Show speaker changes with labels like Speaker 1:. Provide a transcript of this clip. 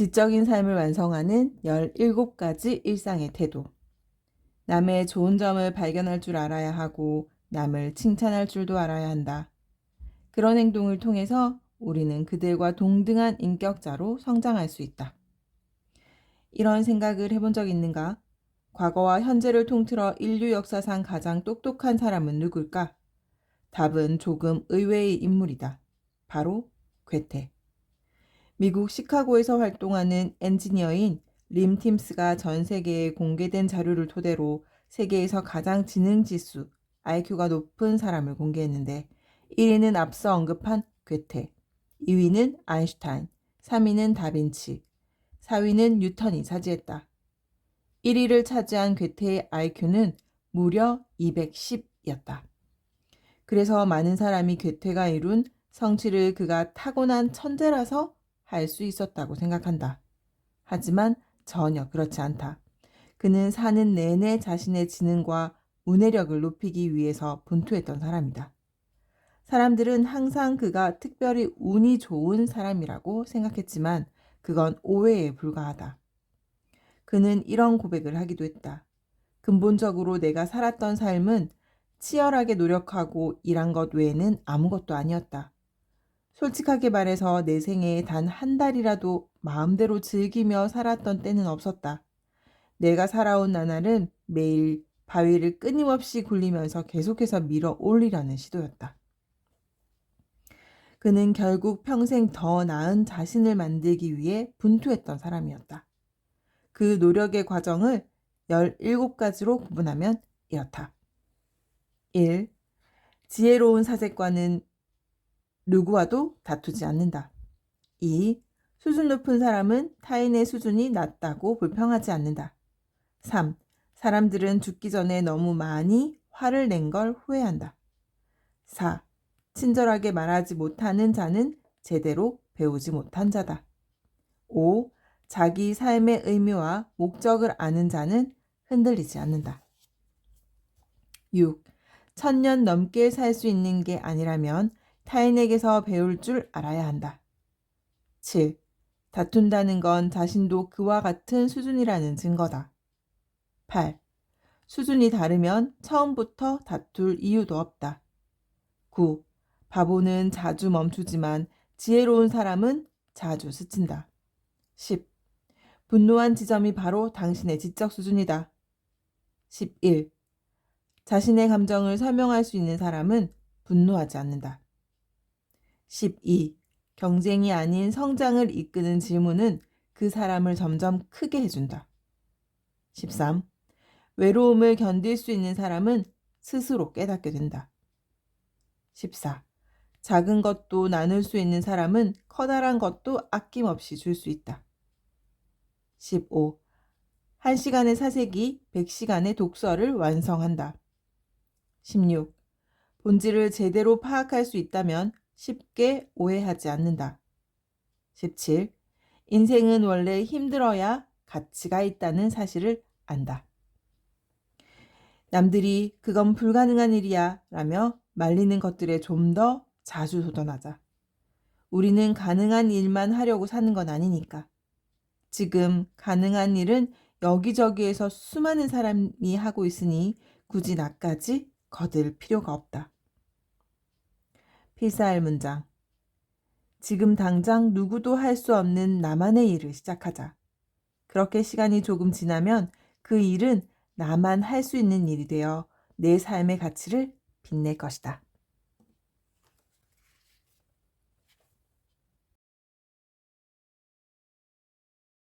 Speaker 1: 지적인 삶을 완성하는 17가지 일상의 태도. 남의 좋은 점을 발견할 줄 알아야 하고 남을 칭찬할 줄도 알아야 한다. 그런 행동을 통해서 우리는 그들과 동등한 인격자로 성장할 수 있다. 이런 생각을 해본 적 있는가? 과거와 현재를 통틀어 인류 역사상 가장 똑똑한 사람은 누굴까? 답은 조금 의외의 인물이다. 바로 괴테. 미국 시카고에서 활동하는 엔지니어인 림 팀스가 전 세계에 공개된 자료를 토대로 세계에서 가장 지능 지수, IQ가 높은 사람을 공개했는데 1위는 앞서 언급한 괴테, 2위는 아인슈타인, 3위는 다빈치, 4위는 뉴턴이 차지했다. 1위를 차지한 괴테의 IQ는 무려 210이었다. 그래서 많은 사람이 괴테가 이룬 성취를 그가 타고난 천재라서 할 수 있었다고 생각한다. 하지만 전혀 그렇지 않다. 그는 사는 내내 자신의 지능과 문해력을 높이기 위해서 분투했던 사람이다. 사람들은 항상 그가 특별히 운이 좋은 사람이라고 생각했지만 그건 오해에 불과하다. 그는 이런 고백을 하기도 했다. 근본적으로 내가 살았던 삶은 치열하게 노력하고 일한 것 외에는 아무것도 아니었다. 솔직하게 말해서 내 생애에 단 한 달이라도 마음대로 즐기며 살았던 때는 없었다. 내가 살아온 나날은 매일 바위를 끊임없이 굴리면서 계속해서 밀어 올리려는 시도였다. 그는 결국 평생 더 나은 자신을 만들기 위해 분투했던 사람이었다. 그 노력의 과정을 17가지로 구분하면 이렇다. 1. 지혜로운 사색과는 누구와도 다투지 않는다. 2. 수준 높은 사람은 타인의 수준이 낮다고 불평하지 않는다. 3. 사람들은 죽기 전에 너무 많이 화를 낸 걸 후회한다. 4. 친절하게 말하지 못하는 자는 제대로 배우지 못한 자다. 5. 자기 삶의 의미와 목적을 아는 자는 흔들리지 않는다. 6. 천년 넘게 살 수 있는 게 아니라면 타인에게서 배울 줄 알아야 한다. 7. 다툰다는 건 자신도 그와 같은 수준이라는 증거다. 8. 수준이 다르면 처음부터 다툴 이유도 없다. 9. 바보는 자주 멈추지만 지혜로운 사람은 자주 스친다. 10. 분노한 지점이 바로 당신의 지적 수준이다. 11. 자신의 감정을 설명할 수 있는 사람은 분노하지 않는다. 12. 경쟁이 아닌 성장을 이끄는 질문은 그 사람을 점점 크게 해준다. 13. 외로움을 견딜 수 있는 사람은 스스로 깨닫게 된다. 14. 작은 것도 나눌 수 있는 사람은 커다란 것도 아낌없이 줄 수 있다. 15. 1시간의 사색이 100시간의 독서를 완성한다. 16. 본질을 제대로 파악할 수 있다면 쉽게 오해하지 않는다. 17. 인생은 원래 힘들어야 가치가 있다는 사실을 안다. 남들이 그건 불가능한 일이야 라며 말리는 것들에 좀 더 자주 도전하자. 우리는 가능한 일만 하려고 사는 건 아니니까. 지금 가능한 일은 여기저기에서 수많은 사람이 하고 있으니 굳이 나까지 거들 필요가 없다. 필사할 문장. 지금 당장 누구도 할 수 없는 나만의 일을 시작하자. 그렇게 시간이 조금 지나면 그 일은 나만 할 수 있는 일이 되어 내 삶의 가치를 빛낼 것이다.